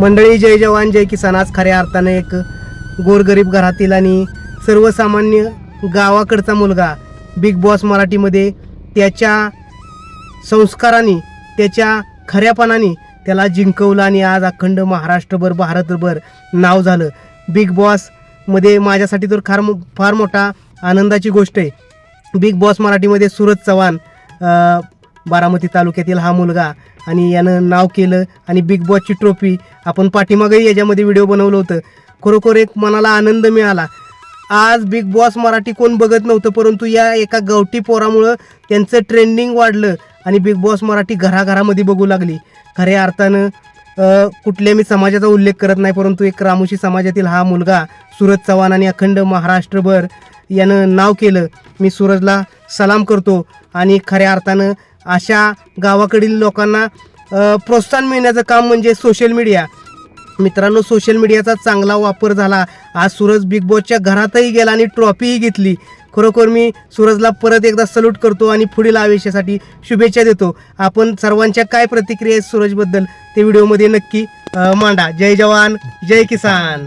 मंडळी जय जवान जय किसान. आज खऱ्या अर्थानं एक गोरगरीब घरातील आणि सर्वसामान्य गावाकडचा मुलगा बिग बॉस मराठीमध्ये त्याच्या संस्काराने त्याच्या खऱ्यापणाने त्याला जिंकवलं आणि आज अखंड महाराष्ट्रभर भारतभर नाव झालं. बिग बॉसमध्ये माझ्यासाठी तर फार मो- फार मोठा आनंदाची गोष्ट आहे. बिग बॉस मराठीमध्ये सूरज चव्हाण बारामती तालुक्यातील हा मुलगा आणि यानं नाव केलं आणि बिग बॉसची ट्रॉफी आपण पाठीमागही याच्यामध्ये व्हिडिओ बनवलं होतं. खरोखर एक मनाला आनंद मिळाला. आज बिग बॉस मराठी कोण बघत नव्हतं परंतु या एका गवटी पोरामुळं त्यांचं ट्रेंडिंग वाढलं आणि बिग बॉस मराठी घराघरामध्ये बघू लागली. खऱ्या अर्थानं कुठल्या मी समाजाचा उल्लेख करत नाही परंतु एक रामोशी समाजातील हा मुलगा सूरज चव्हाण आणि अखंड महाराष्ट्रभर यानं नाव केलं. मी सूरजला सलाम करतो आणि खऱ्या अर्थानं अशा गावाकडील लोकांना प्रोत्साहन मिळण्याचं काम म्हणजे सोशल मीडिया मित्रांनो सोशल मीडियाचा चांगला वापर झाला. आज सूरज बिग बॉसच्या घरातही गेला आणि ट्रॉफीही घेतली. खरोखर मी सूरजला परत एकदा सल्यूट करतो आणि पुढील आयुष्यासाठी शुभेच्छा देतो. आपण सर्वांच्या काय प्रतिक्रिया आहेत सूरजबद्दल ते व्हिडिओमध्ये नक्की मांडा. जय जवान जय किसान.